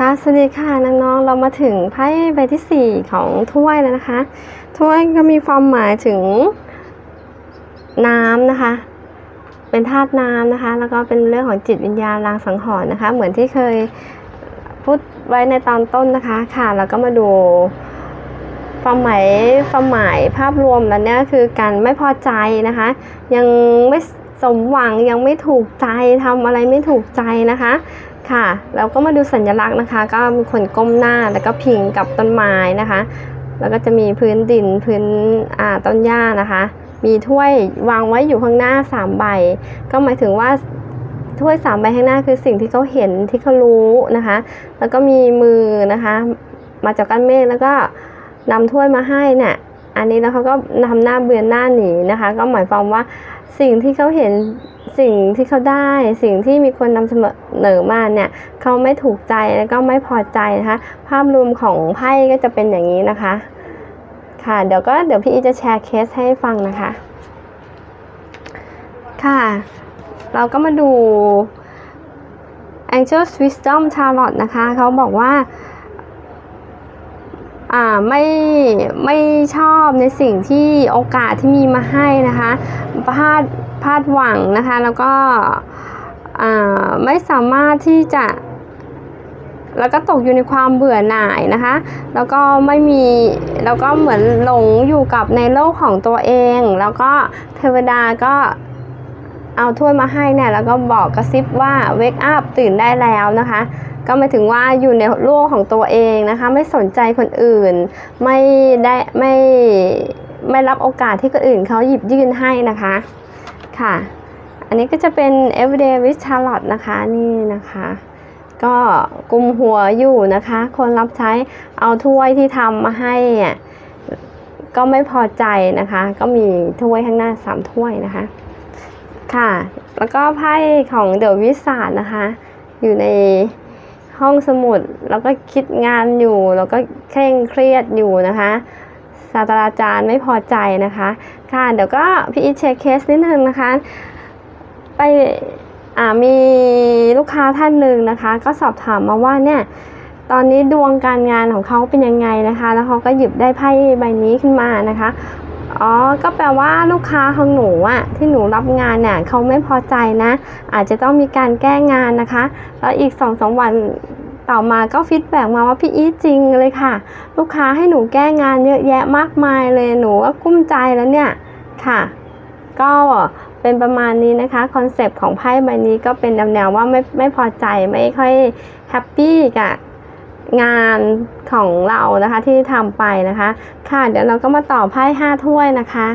ค่ะสวัสดีค่ะน้องๆเรามาถึงไพ่ใบที่ 4 ของถ้วยแล้วนะคะ ถ้วยก็มีความหมายถึงน้ำนะคะ เป็นธาตุน้ำนะคะ แล้วก็เป็นเรื่องของจิตวิญญาณรางสังหรณ์นะคะ เหมือนที่เคยพูดไว้ในตอนต้นนะคะค่ะแล้วก็มาดูความหมายความหมายภาพรวมแล้วเนี่ยคือการไม่พอใจนะคะ ยังไม่ สมหวังยังไม่ถูกใจทำอะไรไม่ถูกใจนะคะค่ะแล้วก็มาดูสัญลักษณ์นะคะ ก็มีคนก้มหน้าแล้วก็พิงกับต้นไม้นะคะ แล้วก็จะมีพื้นดินพื้นอ่าต้นหญ้านะคะ มีถ้วยวางไว้อยู่ข้างหน้าสามใบ ก็หมายถึงว่าถ้วยสามใบข้างหน้าคือสิ่งที่เขาเห็นที่เขารู้นะคะ แล้วก็มีมือนะคะ มาจากก้อนเมฆแล้วก็นำถ้วยมาให้เนี่ย อันนี้แล้วเขาก็ทำหน้าเบือนหน้าหนีนะคะ ก็หมายความว่าสิ่งที่เขาเห็นสิ่งที่เขาได้ สิ่งที่มีคนนำเสนอมาเนี่ยเขาไม่ถูกใจแล้วก็ไม่พอใจนะคะ ภาพรวมของไพ่ก็จะเป็นอย่างนี้นะคะ ค่ะเดี๋ยวก็เดี๋ยวพี่อีจะแชร์เคสให้ฟังนะคะ ค่ะ เราก็มาดู Angel Wisdom Tarot นะคะ เขาบอกว่าอ่า ไม่ไม่ชอบในสิ่งที่โอกาสที่มีมาให้นะคะพลาดพลาดหวังนะคะแล้วก็อ่าไม่สามารถที่จะ แล้วก็ตกอยู่ในความเบื่อหน่ายนะคะ แล้วก็ไม่มีแล้วก็เหมือนหลงอยู่กับในโลกของตัวเอง แล้วก็เทวดาก็เอาถ้วยมาให้เนี่ยแล้วก็บอกกระซิบว่า wake up ตื่นได้แล้วนะคะ ก็หมายถึงว่าอยู่ในโลกของตัวเองนะคะ ไม่สนใจคนอื่น ไม่ได้ไม่ไม่รับโอกาสที่คนอื่นเขาหยิบยื่นให้นะคะค่ะ อันนี้ก็จะเป็น everyday with Charlotte นะคะนี่นะคะก็กุมหัวอยู่นะคะ คนรับใช้เอาถ้วยที่ทำมาให้อะก็ไม่พอใจนะคะ ก็มีถ้วยข้างหน้าสามถ้วยนะคะ ค่ะ แล้วก็ไพ่ของเดอะวิสาดนะคะ อยู่ใน ห้องสมุดแล้วก็คิดงานอยู่ แล้วก็เคร่งเครียดอยู่นะคะศาสตราจารย์ไม่พอใจนะคะค่ะเดี๋ยวก็พี่อีเช็คเคสนิดนึงนะคะ ไปมีลูกค้าท่านหนึ่งนะคะ ก็สอบถามมาว่าเนี่ยตอนนี้ดวงการงานของเขาเป็นยังไงนะคะ แล้วเขาก็หยิบได้ไพ่ใบนี้ขึ้นมานะคะ อ๋อ ก็แปลว่าลูกค้าของหนูอะที่หนูรับงานเนี่ยเขาไม่พอใจนะ อาจจะต้องมีการแก้งานนะคะ แล้วอีกสองสวันต่อมาก็ฟีดแบ็กมาว่าพี่อีจริงเลยค่ะ ลูกค้าให้หนูแก้งานเยอะแยะมากมายเลยหนูก็กุ้มใจแล้วเนี่ยค่ะ ก็เป็นประมาณนี้นะคะคอนเซปต์ของไพ่ใบนี้ก็เป็นแนวๆว่าไม่ไม่พอใจไม่ค่อยแฮปปี้กับ งานของเรานะคะที่ทำไปนะคะ ค่ะเดี๋ยวเราก็มาต่อไพ่ห้าถ้วยนะคะ